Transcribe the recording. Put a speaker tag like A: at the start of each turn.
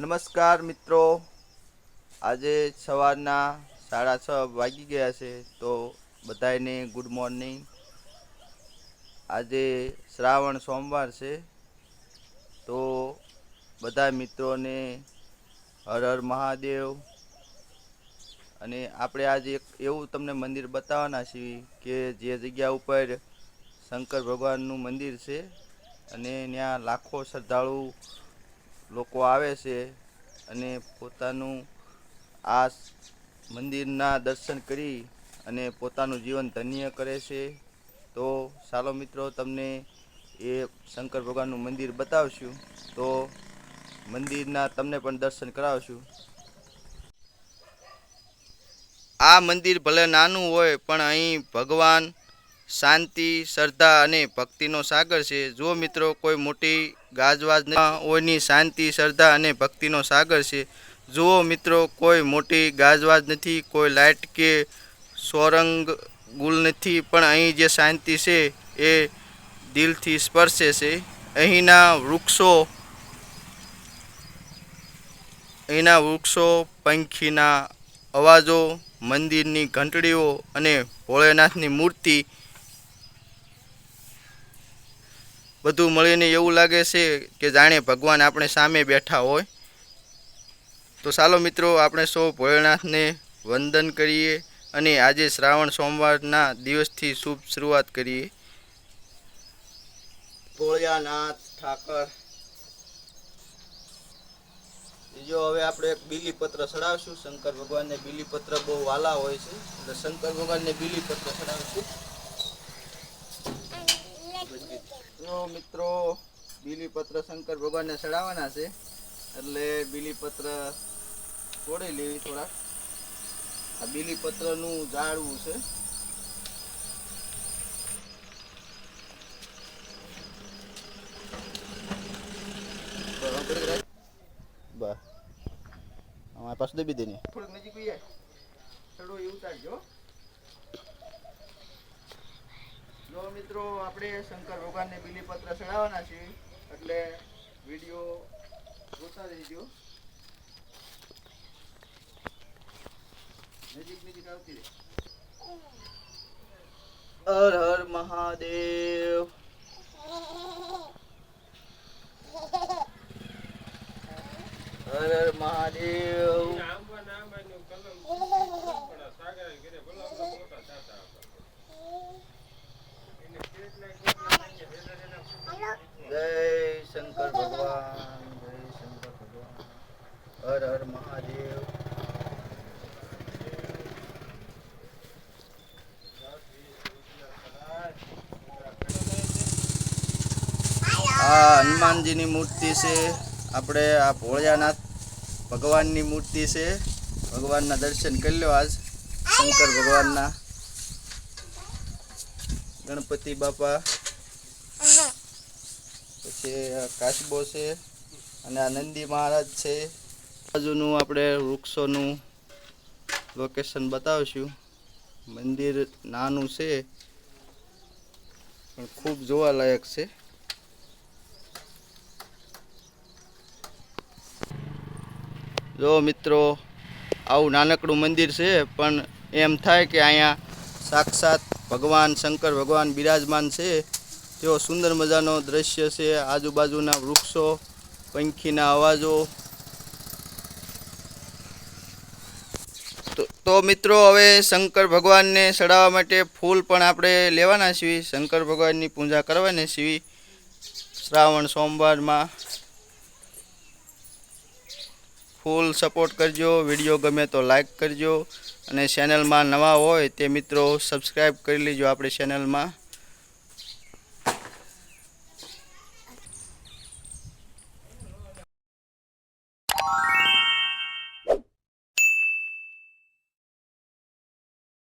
A: નમસ્કાર મિત્રો. આજે સવારના સાડા છ વાગી ગયા છે, તો બધાને ગુડ મોર્નિંગ આજે શ્રાવણ સોમવાર છે, તો બધા મિત્રોને હર હર મહાદેવ. અને આપણે આજે એક એવું તમને મંદિર બતાવવાના છીએ કે જે જગ્યા ઉપર શંકર ભગવાનનું મંદિર છે, અને ત્યાં લાખો શ્રદ્ધાળુ લોકો આવે છે અને પોતાનું આ મંદિરના દર્શન કરી અને પોતાનું જીવન ધન્ય કરે છે, તો ચાલો મિત્રો તમને એ શંકર ભગવાનનું મંદિર બતાવશું. તો મંદિરના તમને પણ દર્શન કરાવશું. આ મંદિર ભલે નાનું હોય, પણ અહીં ભગવાન શાંતિ, શ્રદ્ધા અને ભક્તિનો સાગર છે. જો મિત્રો કોઈ મોટી ગાજવાજ ન હોયની શાંતિ, શ્રદ્ધા અને ભક્તિનો સાગર છે. જુઓ મિત્રો કોઈ મોટી ગાજવાજ નથી, કોઈ લાઇટ કે સોરંગ ગુલ નથી, પણ અહીં જે શાંતિ છે એ દિલથી સ્પર્શે છે. અહીંના વૃક્ષો અહીંના વૃક્ષો, પંખીના અવાજો, મંદિરની ઘંટડીઓ અને ભોળેનાથની મૂર્તિ બધું મળીને એવું લાગે છે કે જાણે ભગવાન આપણે સામે બેઠા હોય. તો ચાલો મિત્રો, આપણે સૌ ભોળેનાથને વંદન કરીએ અને આજે શ્રાવણ સોમવારના દિવસથી શુભ શરૂઆત કરીએ. ભોળિયાનાથ ઠાકર. બીજો હવે આપણે એક બીલીપત્ર ચડાવશું. શંકર ભગવાનને બીલીપત્ર બહુ વાલા હોય છે. એટલે શંકર ભગવાનને બીલીપત્ર ચડાવશું. તો મિત્રો બીલીપત્ર શંકર ભગવાનને ચડાવવાના છે. એટલે બીલીપત્ર તોડી લેવી થોડાક. આ બીલીપત્રનું ઝાડવું છે. બસ અમારી પાસે દબી દેની. થોડુંક નજીક એવું ઉતારજો જો મિત્રો, આપણે શંકર ભગવાનને બિલીપત્ર ચડાવવાના છીએ, એટલે વીડિયો જોતા રહેજો. નજીક નજીક આવતી રહે. હર હર મહાદેવ. હર હર મહાદેવ જય શંકર ભગવાન જય શંકર ભગવાન હર હર મહાદેવ. આ હનુમાનજીની મૂર્તિ છે. આપણે આ ભોળિયાનાથ ભગવાનની મૂર્તિ છે. ભગવાનના દર્શન કરી લો આજ. શંકર ભગવાનના. ગણપતિ બાપા. પછી આ કાચબો છે. અને આ નંદી મહારાજ છે. બાજુનું આપણે વૃક્ષોનું લોકેશન બતાવશું. મંદિર નાનું છે, પણ ખૂબ જોવાલાયક છે. જો મિત્રો, આવું નાનકડું મંદિર છે, પણ એમ થાય કે અહીંયા સાક્ષાત ભગવાન શંકર ભગવાન બિરાજમાન છે. તેવો સુંદર મજાનો દ્રશ્ય છે, આજુબાજુના વૃક્ષો, પંખીના અવાજો તો- મિત્રો, હવે શંકર ભગવાનને ચડાવવા માટે ફૂલ પણ આપણે લેવાના છીએ. શંકર ભગવાનની પૂજા કરવાની છીએ. શ્રાવણ સોમવારમાં ફૂલ સપોર્ટ કરજો, વીડિયો ગમે તો લાઈક કરજો અને ચેનલમાં નવા હોય તે મિત્રો, સબસ્ક્રાઈબ કરી લેજો આપણી ચેનલમાં.